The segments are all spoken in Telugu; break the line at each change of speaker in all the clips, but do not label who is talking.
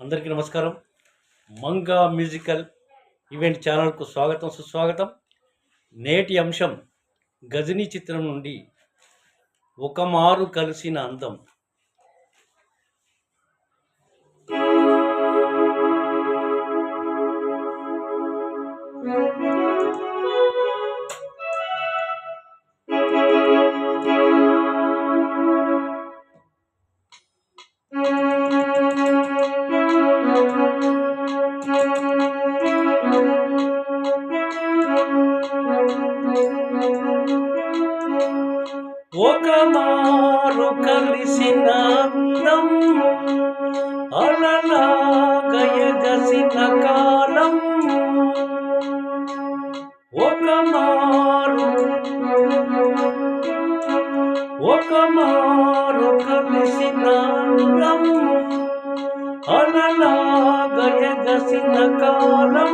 అందరికీ నమస్కారం. మంగా మ్యూజికల్ ఈవెంట్ ఛానల్కు స్వాగతం సుస్వాగతం. నేటి అంశం గజనీ చిత్రం నుండి ఒక మారు కలిసిన అందం. ఒక మారు కలిసిన అందం అలలాగయగసిన కాలం. ఒక మారు ఒక మారు కలిసిన అందం అలలాగయగసిన కాలం.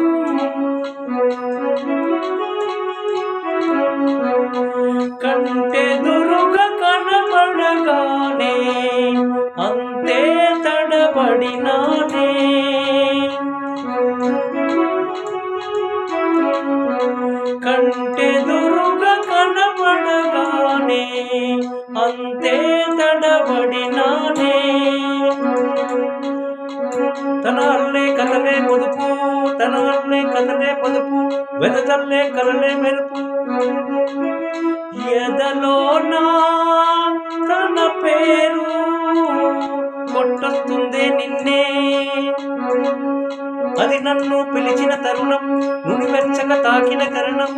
తడబడినానే తన అల్లే కథలే పొదుపు తన అల్లే కథలే పొదుపు వెదజల్లే కలలే మెరుపు. ఎదలోనా తన పేరు కొట్టొస్తుంది నిన్నే. అది నన్ను పిలిచిన తరుణం నుని వెచ్చక తాకిన కరణం.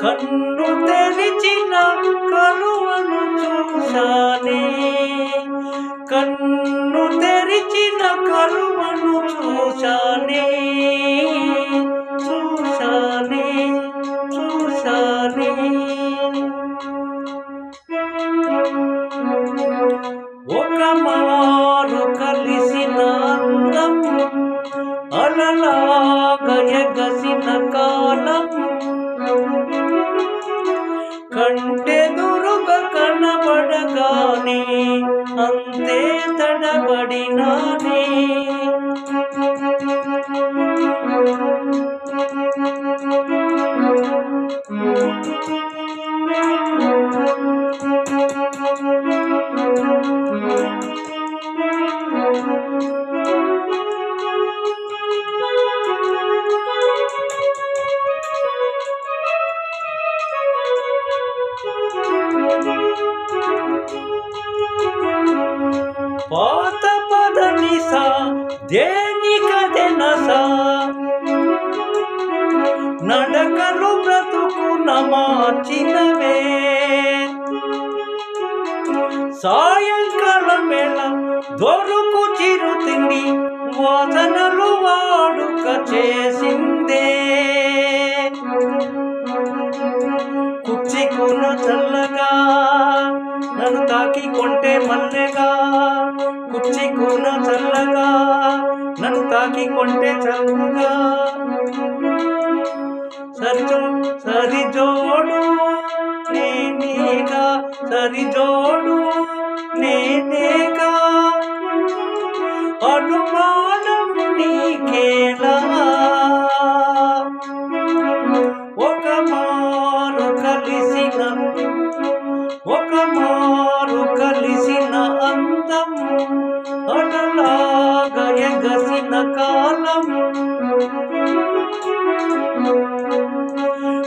కన్ను తెరిచిన అలలాగయగసిన కంటే కంటెదురుగ కనబడగానే అంతే తడబడినానే. పాత పదనిసా దేనికదెనసా? నడకలు బ్రతుకు నమాచినవే సాయంకాలం వేళ దొరుకు చిరు తిండి వాసనలు వాడుక చేసిందే. కుచ్చికున్న చల్లగా నన్ను తాకి కొంటే మల్లెగా కుచ్చికున్న చల్లగా నన్ను తాకి కొంటే చల్లగా. సరిజో సరిజోడు నేనేగా సరిజోడు నేనేగా అనుమానం నీకేలా కాలం.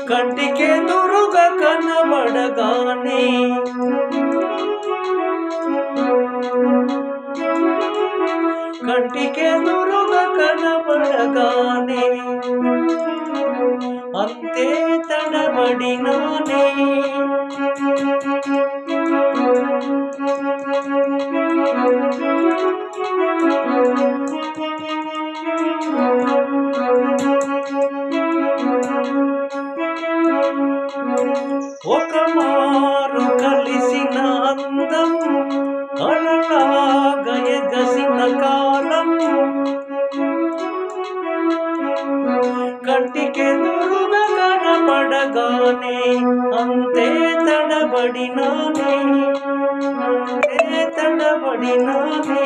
కంటికే దురుగా కనబడగానే కంటికే దురుగా కనబడగానే అంతే తడబడినానే. ఒక కలిసిన అందం అలలాగా గసిన కాలం. కంటికి కనపడగానే అంతే తడబడినానే అంతే తడబడినానే.